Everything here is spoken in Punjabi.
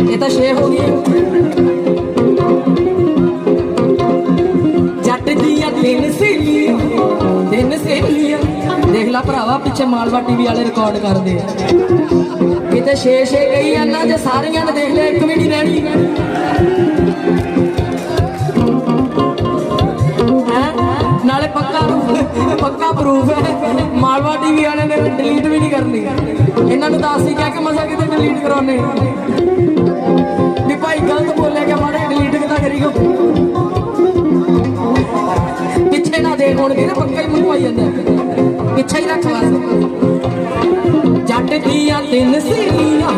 ਇਹ ਤਾਂ ਛੇ ਹੋ ਗਈ ਜੱਟ ਦੀਆਂ ਤਿੰਨ ਸਹੇਲੀਆਂ ਤਿੰਨ ਸਹੇਲੀਆਂ। ਦੇਖ ਲੈ ਭਰਾਵਾ, ਪਿੱਛੇ ਮਾਲਵਾ ਟੀਵੀ ਵਾਲੇ ਰਿਕਾਰਡ ਕਰਦੇ ਆ। ਕਿਤੇ ਛੇ ਛੇ ਗਈ ਜਾਂਦਾ ਜੇ ਸਾਰੀਆਂ ਨੇ ਦੇਖ ਲਿਆ ਇੱਕ ਵੀ ਨਹੀਂ ਰਹਿਣੀ। ਨਾਲੇ ਪੱਕਾ ਪੱਕਾ ਪ੍ਰੂਫ ਹੈ। ਮਾਲਵਾ ਟੀਵੀ ਵਾਲੇ ਨੇ ਡਿਲੀਟ ਵੀ ਨਹੀਂ ਕਰਨੀ। ਇਹਨਾਂ ਨੂੰ ਦੱਸ ਹੀ ਕਹਿ ਕੇ ਮਜ਼ਾ ਕਿਤੇ ਡਿਲੀਟ ਕਰਾਉਣੇ ਪਿੱਛੇ ਨਾ ਦੇ ਹੋਣਗੇ ਨਾ ਪੱਕਾ ਹੀ ਮੂੰਹ ਆਈ ਜਾਂਦਾ ਪਿੱਛੇ ਹੀ ਰੱਖ ਬਸ। ਜੱਟ ਦੀਆਂ ਤਿੰਨ ਸਹੇਲੀਆਂ